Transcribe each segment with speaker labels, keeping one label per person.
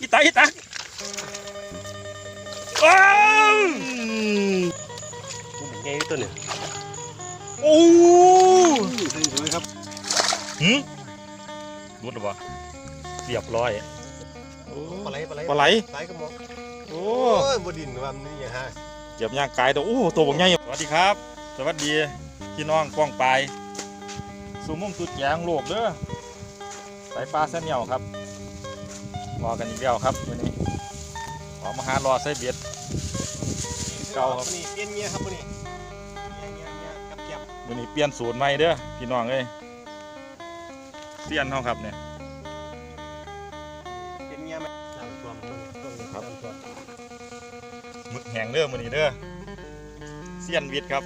Speaker 1: อีตาอีตาว้าว
Speaker 2: ไงตัวเนี่ย
Speaker 1: โอ้
Speaker 2: สวยครับ
Speaker 1: หืมรุดหรือเปล่าเรียบร้อยโอ้
Speaker 2: ปลาไหลปลาไหล
Speaker 1: ปลาไหล
Speaker 2: ไหลกระมอง
Speaker 1: โอ้
Speaker 2: โอ้ยบดินว่ามันนี่ฮะ
Speaker 1: เจ็บย่างกายตัวโอ้ตัวบางใหญ่สวัสดีครับ สวัสดีพี่น้องป้องปลายสู่มุมสุดแยงโลกเด้อสายปลาเส้นเหนียวครับ รอกันอีกแล้วครับวันนี้ออกมาหารอใส่เบ็ดเก่าครับ
Speaker 2: นี่เปลี่ยนเงี้ยครับนี่เงี้ยเงี้ยเงี้ยกับแก็บ
Speaker 1: วันนี้เปลี่ยนสูตรใหม่เด้อพี่น้องเอ้ยเสียนเฮาครับเนี่ย
Speaker 2: เปลี่ยนเงี้ยไหมน้ำท่วมต้นต้น
Speaker 1: ครับ
Speaker 2: น้ำท่วม
Speaker 1: หมึกแห้งเด้อมื้อนี้เด้อเสียนวิทย์ครับ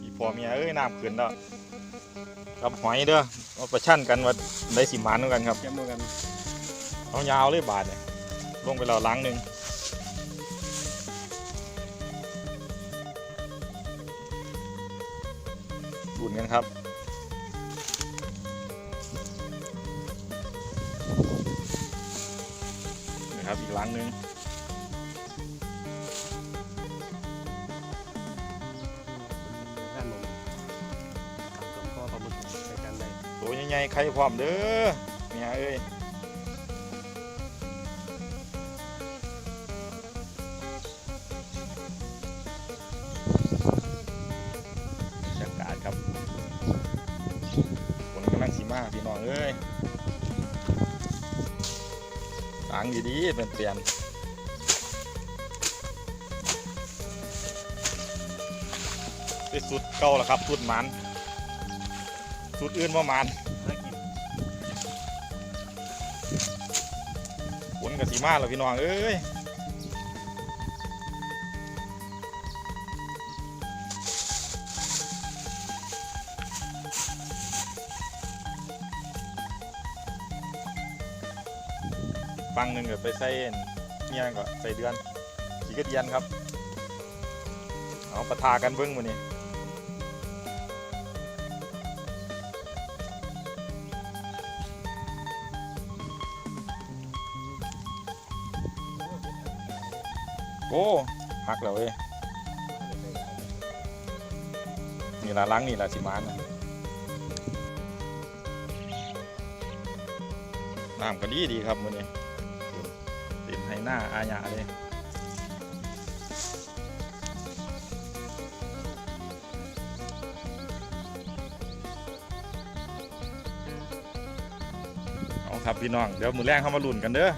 Speaker 1: อีพ่อเมียเอ้ยน้ำขึ้นแล้วกับหอยเด้อเอาประชันกันว่า ได้สิหมานเหมือนกันครับ
Speaker 2: แก้มกัน
Speaker 1: เอายาวเลยบาทเนี่ยลงไปแล้วหลังหนึ่งดูนกันครับนะครับอีกหลังหนึ่ง ตัวใหญ่ๆใครพร้อมเด้อเมียเอ้ยบรรยากาศครับฝนกำลังสีมาพี่น้องเอ้ยทางดีๆเป็นเปลี่ยนไปสุดเก่าแล้วครับสุดมันสุดอื่นประมาณ
Speaker 2: น่ากิน
Speaker 1: ฝนกับสีมาแล้วพี่น้องเอ้ยฟังหนึ่งก็ไปใส่เนี่ยก็ใส่เดือนขี่กระเดียนครับ เอาปะทากันเบิ้งมือนี้ โอ้หักแล้วเว้ยนี่ละล้างนี่ละสิมานนะน้ำก็ดีดีครับมือนี้เต็มให้หน้าอาญาเลยเอาครับพี่น้อง เดี๋ยวมือแรกเข้ามาลุ้นกันเด้อ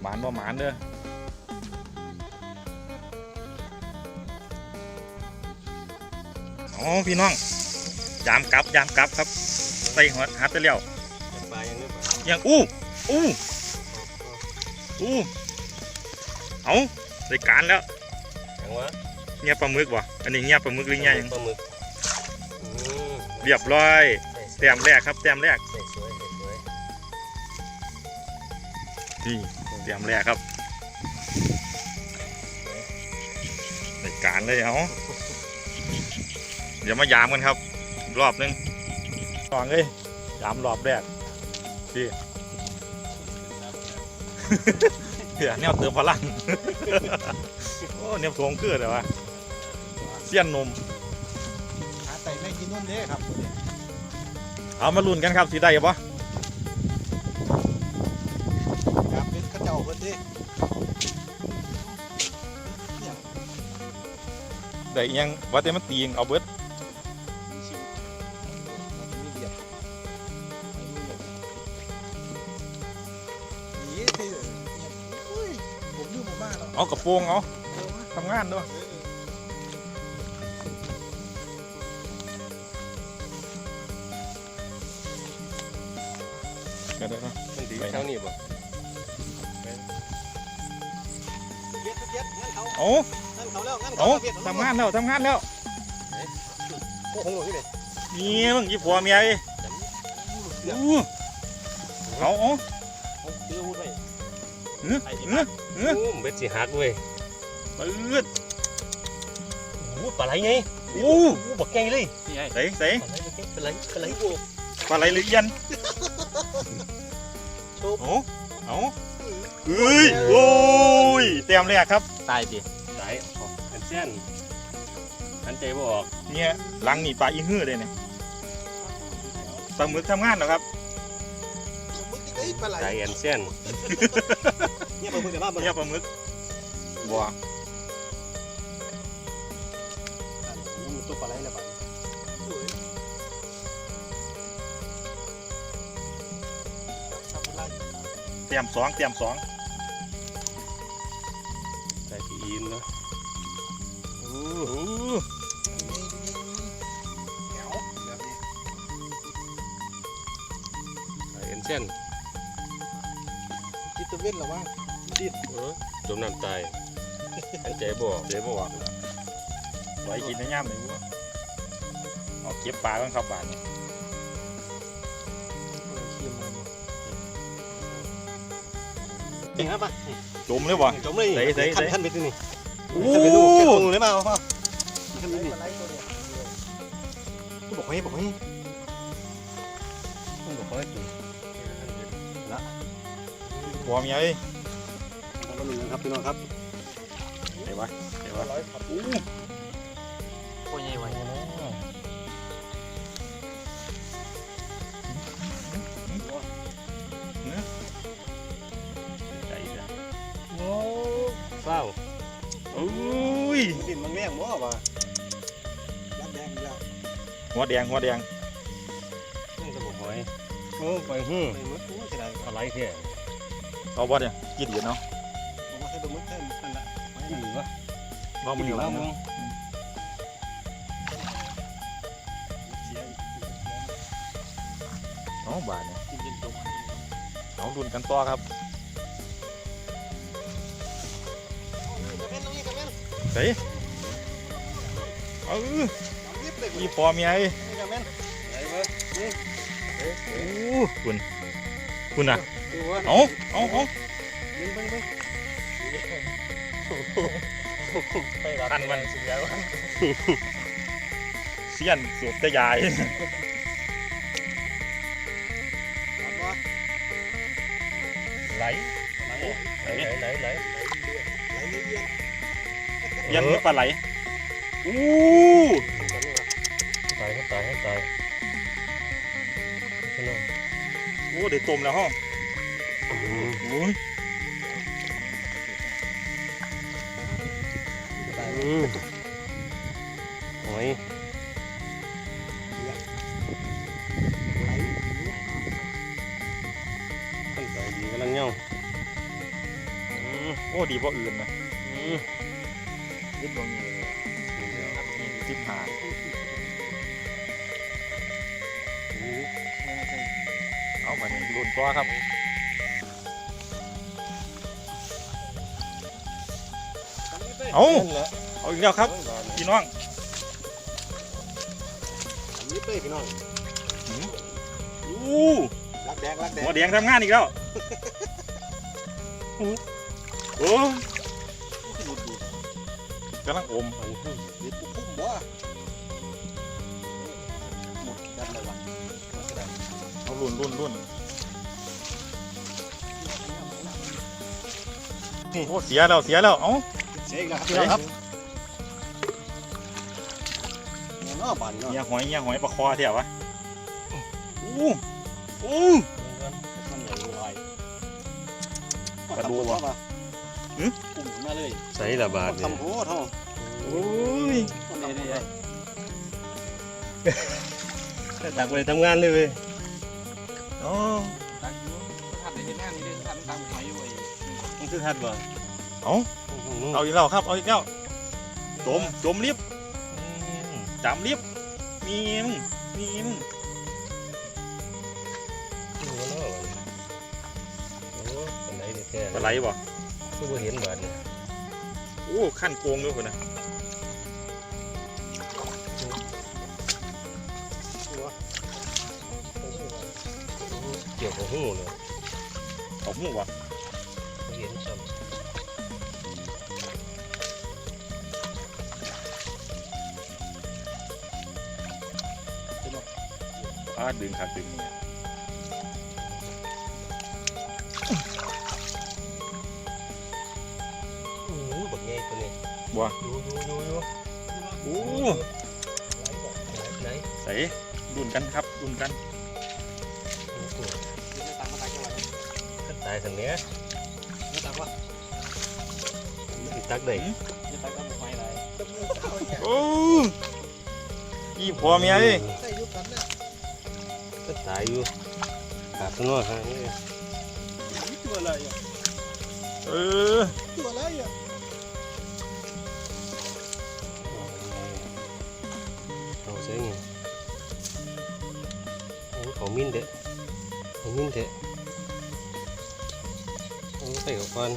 Speaker 1: หมานบ่หมานเด้อ อ๋อพี่น้อง ยามกลับยามกลับครับใส่หัวฮัตเตอร์เลี้ยว
Speaker 2: ปลาอย่างนี้ปะ
Speaker 1: ยังอู้อู้อู้เอาใส่การแล้ว
Speaker 2: อย่างวะ
Speaker 1: เงียบปลาหมึกวะอันนี้เงียบปลาหมึกหรือไงยัง
Speaker 2: ปลาหมึกอืม
Speaker 1: เรียบร้อย
Speaker 2: ใส่
Speaker 1: แต้มแรกครับแต้มแรก
Speaker 2: ใส่สวยใส่สวย
Speaker 1: นี่แต้มแรกครับใส่การเลยเอา เดี๋ยวมายามกันครับ รอบหนึงลองเลยยามรอบแรกพี่เดี๋ยวแนวเติมพลังโอ้แนวทวงคือเดี๋ยววะเสี้ยนนม
Speaker 2: หาไต่ไม่กินนมเด้ครับ
Speaker 1: เอามาลุ้นกันครับสีได้ปะ
Speaker 2: ครับเป็นข้าเจ้าเพิ่นเด้
Speaker 1: ได้อิหยังว่าแต่มันตีงเอาเบิด
Speaker 2: กแล้ว
Speaker 1: เอากระโปรงเอาทำงานด้วยเดี๋ยวเดี๋ยว
Speaker 2: มันดีเท่านี้บ่เย็ดเย็ดงั้นเขา
Speaker 1: เอา
Speaker 2: งั้นเขาแล้วงั้น
Speaker 1: เอา
Speaker 2: เขาเย็ด
Speaker 1: ทำงานแล้วทำงานแล้ว
Speaker 2: โอ้โหที่ไหน
Speaker 1: นี่มึงยี่ผัวเมียไอ้
Speaker 2: เสือ
Speaker 1: อู้เอาเอ
Speaker 2: เนื้
Speaker 1: อเนื้อเนื้อ
Speaker 2: โอ้เบ็ดสิหักเว้ย
Speaker 1: ปืด
Speaker 2: โอ้ปลาไหลไง
Speaker 1: โอ้
Speaker 2: โอ้บักแกงเลย
Speaker 1: ใส่ใส่
Speaker 2: ปลาไหลบักแกงปลาไหลปลาไหลโอ้
Speaker 1: ปลาไหลหรือเอียัน
Speaker 3: ซุป
Speaker 1: เอาเอาเอ้ยโอ้ยเต็มเลยอะครับตายดิ
Speaker 2: สายออกเป็นเส้นหันใจบ่ออก
Speaker 1: เนี่ยหลังนี่ปลาอีหื้อเลยเนี่ยปลาหมึกทำงานเหรอครับ
Speaker 3: มึงจะได้ ปลาไหล
Speaker 2: สายแอนเส้น
Speaker 3: เนี่ยปลาหมึกแต่ว่ามัน
Speaker 1: เนี่ยปลาหมึกบัว
Speaker 3: มันตัวปลาไหลแล้วปะ
Speaker 1: เตรียมสองเตรียมสอง
Speaker 2: สายที่อินเนาะ
Speaker 1: โอ้โห
Speaker 3: แก้วแบบนี้
Speaker 2: สายแอนเส้น
Speaker 3: คิดตัว เว้นหรอวะดิด
Speaker 2: เออจมน้ำตายหันใจบ่ออก
Speaker 1: เดี๋ยวบอกไว้กินในย่ามเลยวัวเอาเก็บปลากันครับบานนี้
Speaker 3: จริงครับป่ะ
Speaker 1: จมเลยบ่
Speaker 3: จมเลย
Speaker 1: ใส่ใส่ใส่
Speaker 3: ขั้นขั้นไปที่นี่
Speaker 1: โอ้
Speaker 3: ขั้นไปดูแค่ตรงเลยมาพ่อขั้นไปนี่บอกให้บอกให้
Speaker 2: บัว
Speaker 1: มีไอ้
Speaker 3: ตัวหนึ่งครับพี่น้องครับ
Speaker 1: เดี๋ยววะเดี๋ยววะอู้
Speaker 3: โอ้ยใหญ่ไว้
Speaker 1: ใจเด้อ
Speaker 2: โอ้เฝ้า
Speaker 1: โอ้ย
Speaker 3: ดินมันแม่งมั้งวะยัดแดงแล้ว
Speaker 1: หัวแดงหัวแดง
Speaker 2: ต้องจะบอกหอยโอ้ไปหื้อ
Speaker 3: ไปมึกมึกอะไร
Speaker 2: อะไรแท้
Speaker 1: เอาบ่เนี่ยกี่เดียวเนาะ
Speaker 3: ผมว่าให้ตัวมึกแค่นั่นแหละ
Speaker 2: ที่ดีวะ
Speaker 1: บ่มือ
Speaker 2: ดี
Speaker 1: แล้ว
Speaker 2: วะมึง
Speaker 3: เสีย
Speaker 1: เอาบาทเนี่ย
Speaker 3: กินเย็นจม
Speaker 1: เอาดุนกันต่อครับ
Speaker 3: กระเม็นตรงนี้กระเม็น
Speaker 1: เฮ้ยเอา
Speaker 3: ยิบเลย
Speaker 1: อีปอมีไอ้
Speaker 3: กระเม็น
Speaker 2: ไหนวะ
Speaker 1: โอ้คุณ คุณอะ
Speaker 3: ดูวะ
Speaker 1: เอาเอาเอา
Speaker 3: ยิงไปไป
Speaker 1: คันมันเสียเสียนสูบแต่ยาย
Speaker 2: ไหลไหลไหลไหล
Speaker 1: เยันมือปลาไหลอู้
Speaker 2: ตายให้ตายให้ตายพี่น้อง
Speaker 1: โอ้เดี๋ยวต้มแล้วห้อง
Speaker 2: อืม
Speaker 1: โอ้ย
Speaker 2: อืมหอยขั้นตายดีกำลังเงาอืม
Speaker 1: โอ้ดีเพราะอื่นนะ
Speaker 2: อืม
Speaker 1: นิดดวงนี้นี่สิบหาเอา มานี่รุนตัวครับเอา
Speaker 2: นั่นแหละ
Speaker 1: เอาอีกแล้วครับพี่น้อง
Speaker 3: ยิบเลยพี่น้อง
Speaker 1: อู้
Speaker 3: รักแดงรักแดง
Speaker 1: หัวแดงทำงานอีกแล้วโอ้กำลังอม
Speaker 2: หอยหุ้ม
Speaker 3: เด็ดพุ่มบ่หมดกันเลยวะ
Speaker 1: เอารุ่นรุ่นรุ่น โอ้เสียแล้วเสียแล้วเอ้า
Speaker 3: เสียอีกแล้วครับพี่น้องครับเนี่ยเนาะบานเนาะ
Speaker 1: เงียหอยเงียหอยปลาคอเที่ยววะอู้อู้
Speaker 3: มันใหญ่ลอย
Speaker 1: กระดูกวะ
Speaker 3: หึปุ่มมาเลย
Speaker 2: ใส่ละบาทเนี่ย
Speaker 3: ทำโหท่อง
Speaker 1: โอ้ย
Speaker 3: นี่นี่
Speaker 2: ตักไปทำงานเลยเว้ย
Speaker 1: อ๋อ
Speaker 2: คือทัดบ่
Speaker 1: เอาเอาอีกแล้วครับ เอาอีกแล้วจมจมลิฟต์จำลิฟต์มีมึงมีมึง
Speaker 2: โอ้โหโอ้ปลาไหลเด็ดแก่
Speaker 1: ปลาไหลบ่
Speaker 2: คือบ่เห็นบาดเนี่ย
Speaker 1: โอ้ขั้นโกงด้วยคนนะ
Speaker 2: เกี่ยวกับหูเลย
Speaker 1: เอาหูวะ
Speaker 2: yun. So, Tulog.
Speaker 1: อ้าดึงขาดึงเนี่ย Ui, bật
Speaker 2: nghe con này. Buà. Vô, vô, vô, vô.
Speaker 1: โอ้
Speaker 2: Đấy, đấy.
Speaker 1: ใส่รุ่นกันครับรุ่นกัน
Speaker 4: Ui, Tại thằng né. ติ
Speaker 2: ดตักได้
Speaker 4: ยืนตังก็หอยอะไร
Speaker 1: โอ้อีพ่อเมียเอ้ย
Speaker 3: ใส่ยุคกันเนี่ย
Speaker 2: ขึ้นตายอยู่ขาดตัวน้อยครับ
Speaker 3: ตัวอะไรอะ
Speaker 1: เออ
Speaker 3: ตัวอะไรอะ
Speaker 2: เอาใส่ไงโอ้เขามินเด็ดเขามินเด็ดโอ้ใส่กับฟัน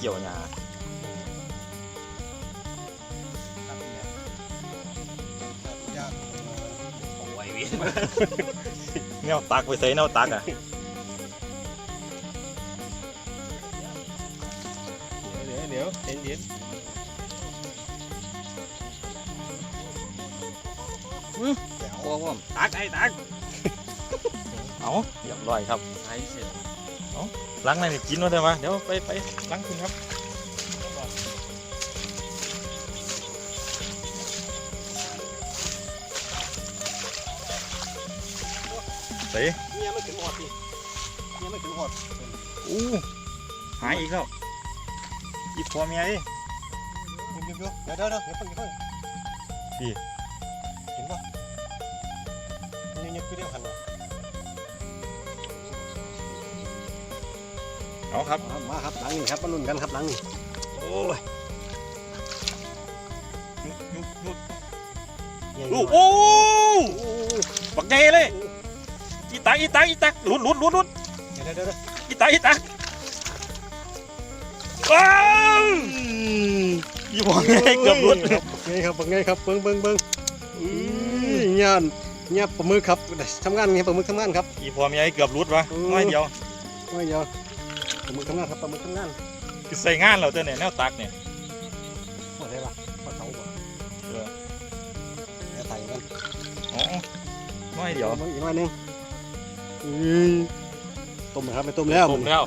Speaker 1: เกี่ยวหยา
Speaker 3: ยาก
Speaker 2: เอาไว้เวียน
Speaker 1: แนวตักไปใส่แนวตักอะ
Speaker 2: เดี๋ยวเดี๋ยวเย็นเย็น
Speaker 4: โอ้ผมตักไอ้ตัก
Speaker 1: เอาเรียบร้อยครับ
Speaker 4: ไอ้เสร็จ
Speaker 1: ล้างในนี่กินวะเถอะวะเดี๋ยวไปไปล้างคุณครับใส่
Speaker 3: เนี่ยไม่ถึงหอดสิเนี่ยไม่ถึงหอด
Speaker 1: อู้หายอีกแล้วอีพ่อเมียเอ้ย
Speaker 3: เดี๋ยวเดี๋ยวเดี๋ยวเดี๋ยวเดี๋ยวเพิ่งเพิ่ง
Speaker 1: พี่ เอาครับ
Speaker 3: มาครับหลังนี่ครับมาลุ้นกันครับหลังนี่
Speaker 1: โอ้ยยุบยุบยุบ
Speaker 3: ใหญ่
Speaker 1: โอ้โหบักใหญ่เลยอีตักอีตักอีตักหลุดหลุดหลุดหลุด
Speaker 3: เดี๋ยวเดี๋ยวเดี๋ยว
Speaker 1: อีตักอีตักว้าวอีพ่อเมียเกือบหลุด
Speaker 3: ไงครับไงครับเบิ้งเบิ้งเบิ้งเงี้ยเงี้ยปมือครับทำงานไงปมือทำงานครับ
Speaker 1: อีพ่อเมียเกือบหลุดวะ
Speaker 3: อืม
Speaker 1: น้อยเดียว
Speaker 3: ไม่เดียว ปมือทำงานครับปมือทำงาน
Speaker 1: คือใส่งานเราเจ้าเนี่ยแนวตักเนี่ย
Speaker 3: หมดเลยปะปะเขาปะเดี๋ยวใส่กัน
Speaker 1: อ๋อน้อยเดียว
Speaker 3: อีกหน่อยนึงต้มนะครับไปต้มแล้ว
Speaker 1: ผมแล้ว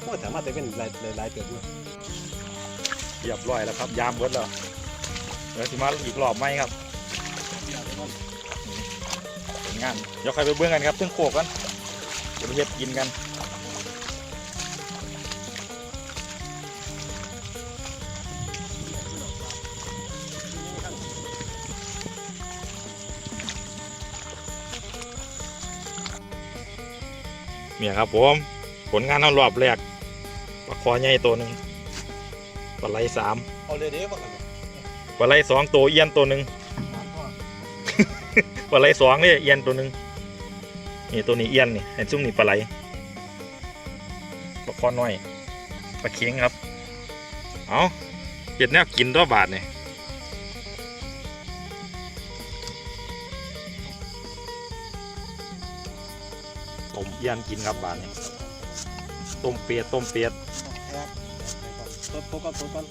Speaker 3: โอ้สามารถจะเป็นลายลายเติบด้วย
Speaker 1: เรียบร้อยแล้วครับ ยามเบิดแล้วเดี๋ยวสิมาอีกรอบไหมครับเป็นงานเดี๋ยวใครไปเบื้องกันครับเพิ่งโขกกันเดี๋ยวไปเฮ็ดกินกัน เนี่ยครับผมผลงานเอารอบแรกปลาคอใหญ่ตัวหนึ่งปลาไหลสาม
Speaker 3: เอาเลยเด้บ้าง
Speaker 1: ปลาไหลสองตัวเอียนตัวหนึ่งปลาไหลสองเนี่ยเอียนตัวหนึ่งนี่ตัวนี้เอียนนี่เห็นซุ่มนี่ปลาไหลปลาคอน้อยปลาเค็งครับเอาเห็ดแนวกินตัวบาทเนี่ย มเอียนกินครับบาทเนี่ยต้มเป็ดต้มเป็ด
Speaker 3: ต้นต้นก่อนต้นก่อน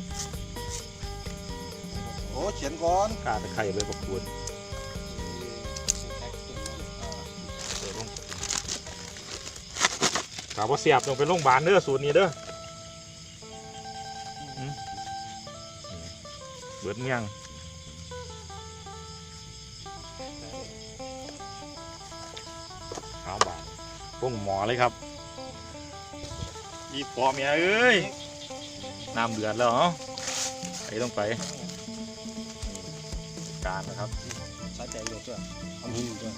Speaker 3: โอ้เขียนก่อน
Speaker 1: กาตะไคร้เลยประกวดถามว่าเสียบลงไปโรงพยาบาลเด้อสูตรนี้เด้ออืมเบิดเมี่ยง ปุ้งหมอเลยครับอีปอเมียเอ้ยน้ำเดือดแล้วเหรอไปต้องไปการนะครับ
Speaker 3: ใช้ใจเยอะด้วยทำหินด้วย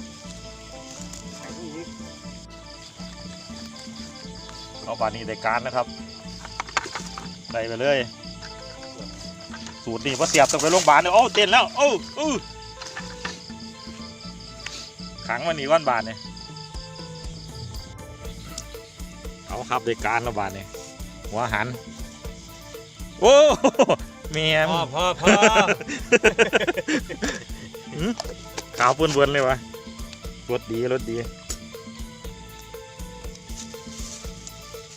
Speaker 1: เอาบาดนี้ได้การนะครับใส่ไปเลย สูตรนี้ว่าเสียบต้องไปโรงพยาบาลเนี่ยโอ้เต้นแล้วโอ้โอ้ขังมันนี่ก้อนบาทเนี่ยาครับได้การแล้วบาทเนี่ยหัวหัน โอ้เมียม
Speaker 2: พ่อพ่อพ่อ
Speaker 1: ขาวปุ้นเวินเลยวะรสดีรสดี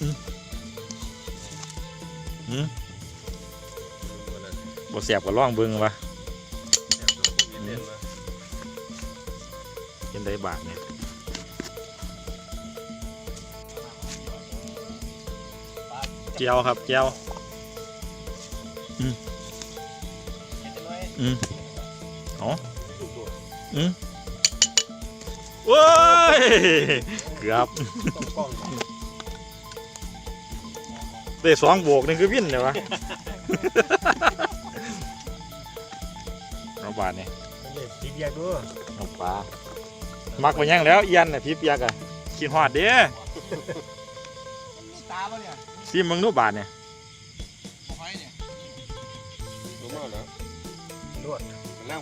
Speaker 1: อืมอืมบเสียบกับล่องเบิ้งวะไดบาทเนี่ย เจียวครับเจียวอืมอืมอ๋ออืมโว้ยเกือบ
Speaker 3: ต้องกล้อง
Speaker 1: ได้สองโบวกนี่คือวินเลยวะน้องบาทนี่
Speaker 3: นี่ตีเบียร์ดู
Speaker 1: น้องปลามักไปยังแล้วเอียนน่ะพี่เปียกอะกินหอดเด้
Speaker 4: ตาป่ะเนี่ย
Speaker 1: ซีมึงนูบาทเนี่ย
Speaker 4: หอยเนี่ย
Speaker 2: รู้มากแล้ว
Speaker 3: นวด
Speaker 2: นั่ง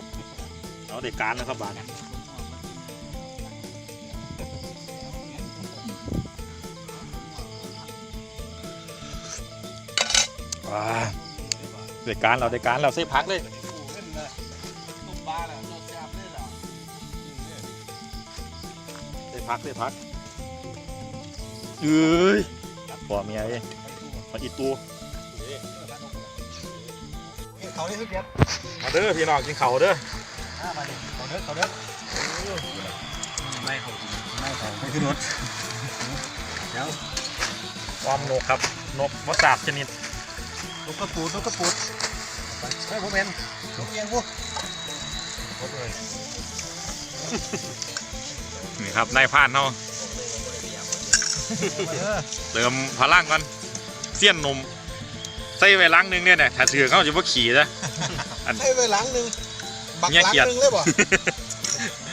Speaker 1: เอาเด็กการนะครับบาทเนี่ยว้าเด็กการเราเด็กการเราใส่พักเลย
Speaker 4: ตุ้มปลาแหละรสแซ่บเลยเหรอ
Speaker 1: ใส่พักใส่พักเอ้ยตัดปอเมียเอง มาอีตู
Speaker 3: เขาได้ทุกเย็บ
Speaker 1: มาเด้อพี่น้องกินเขาวเด้อ
Speaker 3: อ่ามาดิเขาเด้อเขาเด้อ
Speaker 2: ไม่ของ
Speaker 3: ไม่เขาไม่ขึ้นรถ
Speaker 1: ออมนกครับนกมะสาบชนิด
Speaker 3: นกกระปูดนกกระปูดเฮ้ยผมเป็นนกเอียงพวก
Speaker 1: นี่ครับนายพรานเนาะเติมพลังก่อนเสี้ยนนมใส่ไว้ล้างหนึงเนี่ยเนี่ยถ้าถือเขาจะว่าขี่นะ
Speaker 4: ให้ไปหลังหนึ่งบัก
Speaker 1: เนี่ย
Speaker 4: หลัง
Speaker 1: เกียรติ
Speaker 4: หนึ่งเลยบ่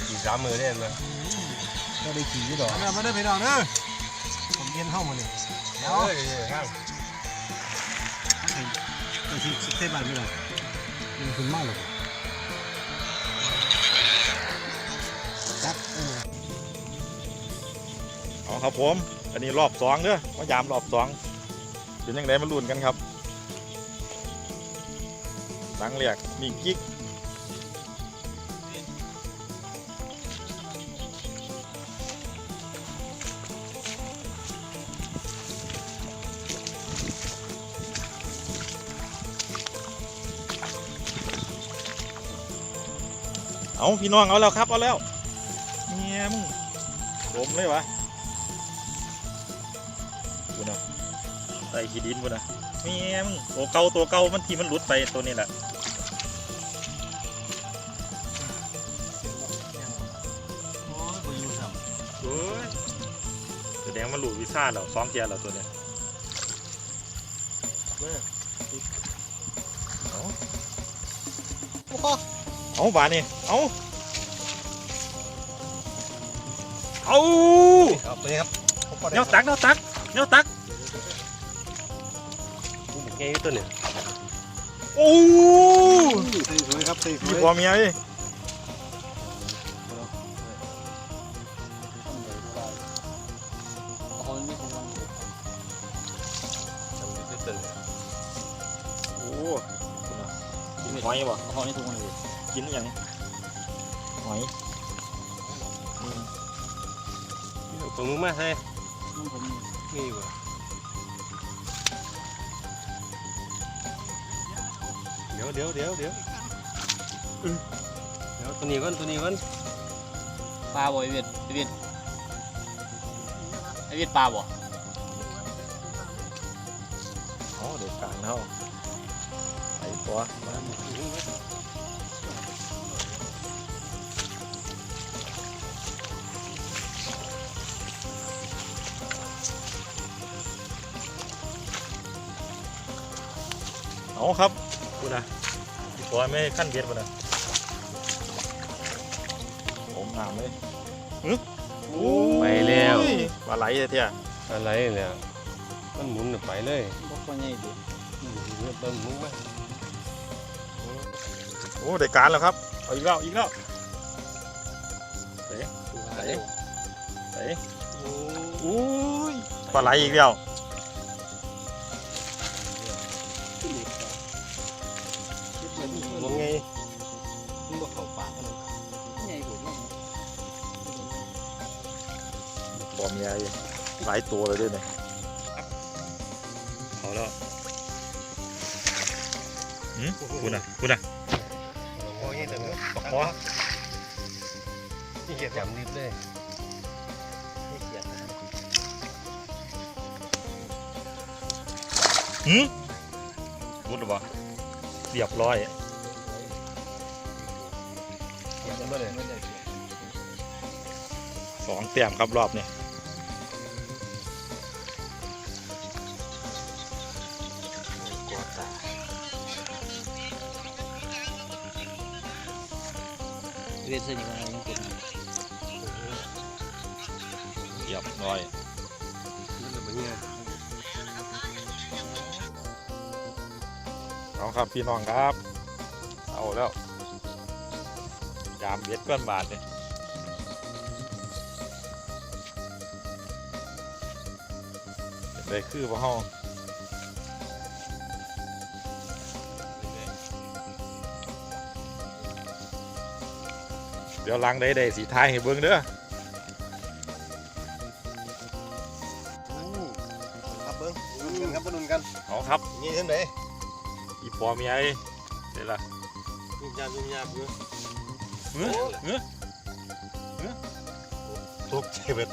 Speaker 2: ขี่สามมือได้ไหม
Speaker 3: ก็ได้ขี่อยู่ดอกมาได้ไปดอกเด้อผมเย็นห้องมาเนี่ยเดี๋ยว
Speaker 2: เฮ้ยข้าง
Speaker 3: ไปที่เทพบ้านพี่น้องมันขึ้นมากเลยจับเออ
Speaker 1: เอาครับผม อันนี้รอบสองเด้อมายามรอบสอง เป็นยังไงมาลุ้นกันครับหลังเรียกมีกิ๊กเอาพี่น้องเอาแล้วครับ เอาแล้วเนี่ยมึงผมเลยวะกูนะ ใส่ขี้ดินกูนะแม่มึงตัวเก่าตัวเก่ามันที่มันหลุดไปตัวนี้แหละ
Speaker 3: โอ้ยบ่อยู่ซ้
Speaker 1: โอ้ยแสดงมันหลุดวิซ่าแล้วสองเทียแล้วตัวเนี้ย
Speaker 4: โอ้โห
Speaker 1: เอาบานี่เอาเอาำ
Speaker 3: ครับนี่ครับผมก็ได้
Speaker 1: เนาตักเนาตักเนาตัก
Speaker 2: แค่ตัวเนี่ย
Speaker 1: โอ้
Speaker 3: ใส่สวยครับใส่ส
Speaker 1: มี
Speaker 3: วย
Speaker 1: พอเมียเอ้ย
Speaker 4: หอยไม่คงวัน
Speaker 2: ทำได้ตัวเนี่ย
Speaker 1: โอ้กูนะกินหอยบ่
Speaker 4: หอยไม่ถูกวันเลย
Speaker 1: กินอหย่างหอย
Speaker 2: ผมมึงมาใช่
Speaker 4: มันผม
Speaker 2: มีบ่ เดี๋ยวเดี๋ยวเดี๋ยวเดี๋ยวเดี๋ยวตัวนี้ก่อนตัวนี้ก่อน
Speaker 4: ปลาบ่ไอเวียดไอเวียดไอเวียดปลาบ่
Speaker 1: อ๋อเด็กกลางเนาะไอ้ตัวมาเอาครับกูนะพี่ ตัวไม่ขั้นเบ็ดป่ะนะผมน้ำเลยฮึโอ้ยปลาไหลเท่ๆ
Speaker 2: อะไรเนี่ยมันหมุนไปเลย
Speaker 4: พวกคนใหญ่ดิ
Speaker 2: เนี่ยต้นมุ้งมา
Speaker 1: โอ้ได้การแล้วครับเอาอีกแล้วอีกแล้วเตะ
Speaker 2: ไหน
Speaker 1: เตะโอ้ยปลาไหลอีกแล้ว
Speaker 4: ญ่
Speaker 1: หลายตัวเลยด้วยเนี่ยเอาแล้วหืมคุณอะคุณอะ
Speaker 2: มองไงแต่เนี่ย
Speaker 1: ปะคอ
Speaker 3: นี่เกียรติจำรีบเลยไม่เกียรตินะ
Speaker 1: หืมพูดหรือเปล่าเรียบร้อย
Speaker 3: เกียรติมาเลย
Speaker 1: สองแต้มครับรอบนี้เรีย บร้อย
Speaker 3: นี่เลยมันเนี่ย
Speaker 1: เอาครับพี่น้องครับ เอาแล้ว ยามเบ็ดก้อนบาทเนี่ยได้คือพ่อเฮา เดี๋ยวลังได้ได้สีท้ายให้เบิ่งเด้อ
Speaker 3: ครับเบิ้งนุ่นกันครับนุ่นกัน
Speaker 1: เอาครับ
Speaker 3: นี่เท่าไหร่
Speaker 1: อีปอมีไอ้เดี๋ยวล่ะ
Speaker 3: ยุ่งยากยุ่งยากอยู่
Speaker 1: เฮ้ยเฮ้ย
Speaker 3: ทุกเจ็บ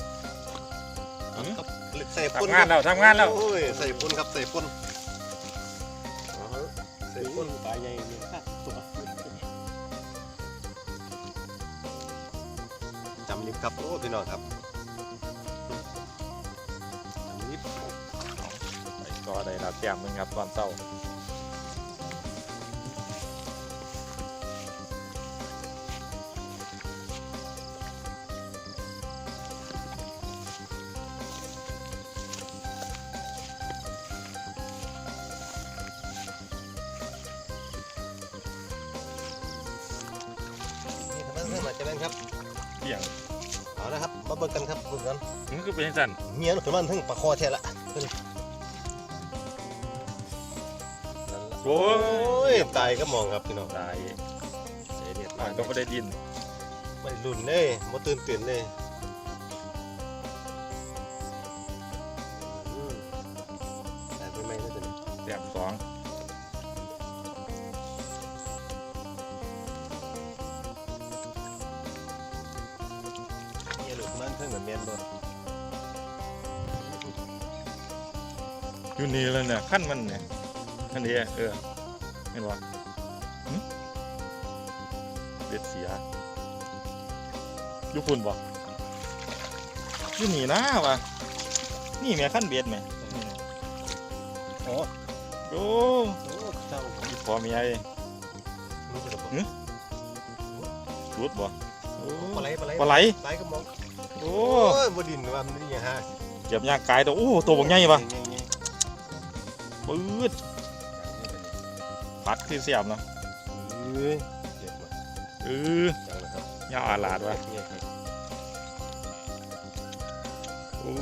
Speaker 3: ใส่ปุ่น
Speaker 1: ทำงานแล้วทำงานแล้ว
Speaker 3: โอ้ยใส่ปุ่นครับใส่ปุ่นำนิบครับโอ้พี่น้องครับจำลิบ
Speaker 1: ไปก็ได้รับแจ้งมึงครับตอนเช้า
Speaker 3: เป็
Speaker 1: นสั่น
Speaker 3: เมียนขึ้นมาถึงปลาคอแท้ละนั่นล่ะ
Speaker 1: โอ้
Speaker 3: โอ้
Speaker 1: ย
Speaker 3: ยตายก็มองครับพี่น้อง
Speaker 1: ตาย
Speaker 3: เสียเด็ด
Speaker 1: มั
Speaker 3: มานก
Speaker 1: ก็ไม่ได้ดิน
Speaker 3: ไม่ได้รุ่นเลยบ่ตื่นตื่นเลย อยู่นี่เล
Speaker 1: ยเนี่ยขั้นมันเนี่ยขั้นนี้เออเห็นบ่หึเบ็ดเสียอยู่พุ่นบ่อยู่นี่นะวะนี่แม่ขั้นเบ็ดไหม
Speaker 3: อ๋อ
Speaker 1: โอ้
Speaker 3: โอ้เจ้าผม
Speaker 1: อีพอมีไอ้
Speaker 3: รู้จักบ่
Speaker 1: รุดบ่โอ้
Speaker 3: ปลาไหลปลาไหล
Speaker 1: ปลาไหล
Speaker 3: ปลาไหลก็มอง
Speaker 1: โอ้
Speaker 3: โอ้ยบ่ดินว่ามันนี่ฮะ
Speaker 1: เก็บยางกายตัวโอ้ตัวบักใหญ่ปะ
Speaker 3: ใหญ่
Speaker 1: ปื๊ด
Speaker 3: ๆ
Speaker 1: พัดคือเสียบเนาะ
Speaker 3: เอ้ยเจ็บมาก
Speaker 1: เออ
Speaker 3: จังนะครับ
Speaker 1: ยาวอาลาดวะ
Speaker 3: เนี่ยครับ
Speaker 1: โอ้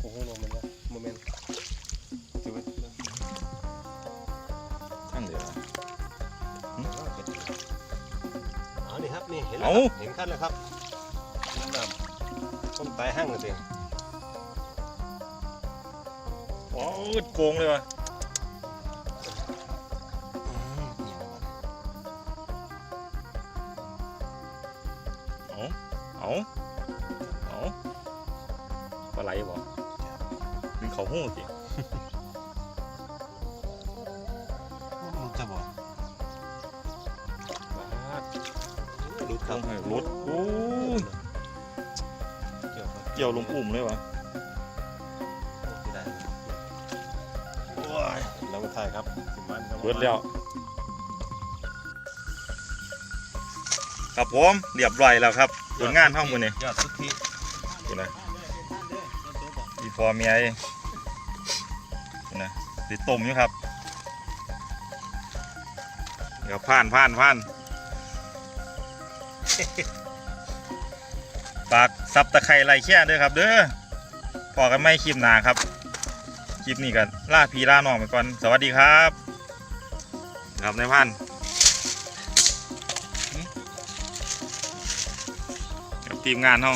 Speaker 3: นี่เครื่
Speaker 1: อ
Speaker 3: งโค้งลงมันนะโมเมนต์ถือว่า
Speaker 1: จังเลย
Speaker 3: เอานี่ครับนี่เห็น
Speaker 1: เอา
Speaker 3: แล้วครับเห็นขั้นแล้วครับน้ำต้มตายห้างเลยสิ
Speaker 1: โอ้ยโกงเลยวะเอาเอาเอา หู้สิ
Speaker 3: รู้จะบอก
Speaker 1: ปาด
Speaker 3: รู้ค
Speaker 1: ต้
Speaker 3: รั
Speaker 1: อบงให้รถโอ้ย
Speaker 3: เกี่ยวครับ
Speaker 1: เกี่ยวลงอุ่มเลยวะ
Speaker 3: ที่ได้
Speaker 1: โอ้ย
Speaker 3: เรามาถ่ายครับสิมันครับ
Speaker 1: เบิดแล้วครับผมเรียบร้อยแล้วครับผลงานห้องมือนี่
Speaker 3: ยอดสุดที่
Speaker 1: ดูนะอีพอเมียเองดูนะ ติดต้มอยู่ครับ เดี๋ยวผ่านผ่านผ่านฝากซับตะไคร้ไลค์แค่ด้วยครับ เด้อพอกันไม่คลิปหนาครับ คลิปนี้กันล่าพีล่าน้องไปก่อน สวัสดีครับ ครับนายพันกับทีมงานเฮา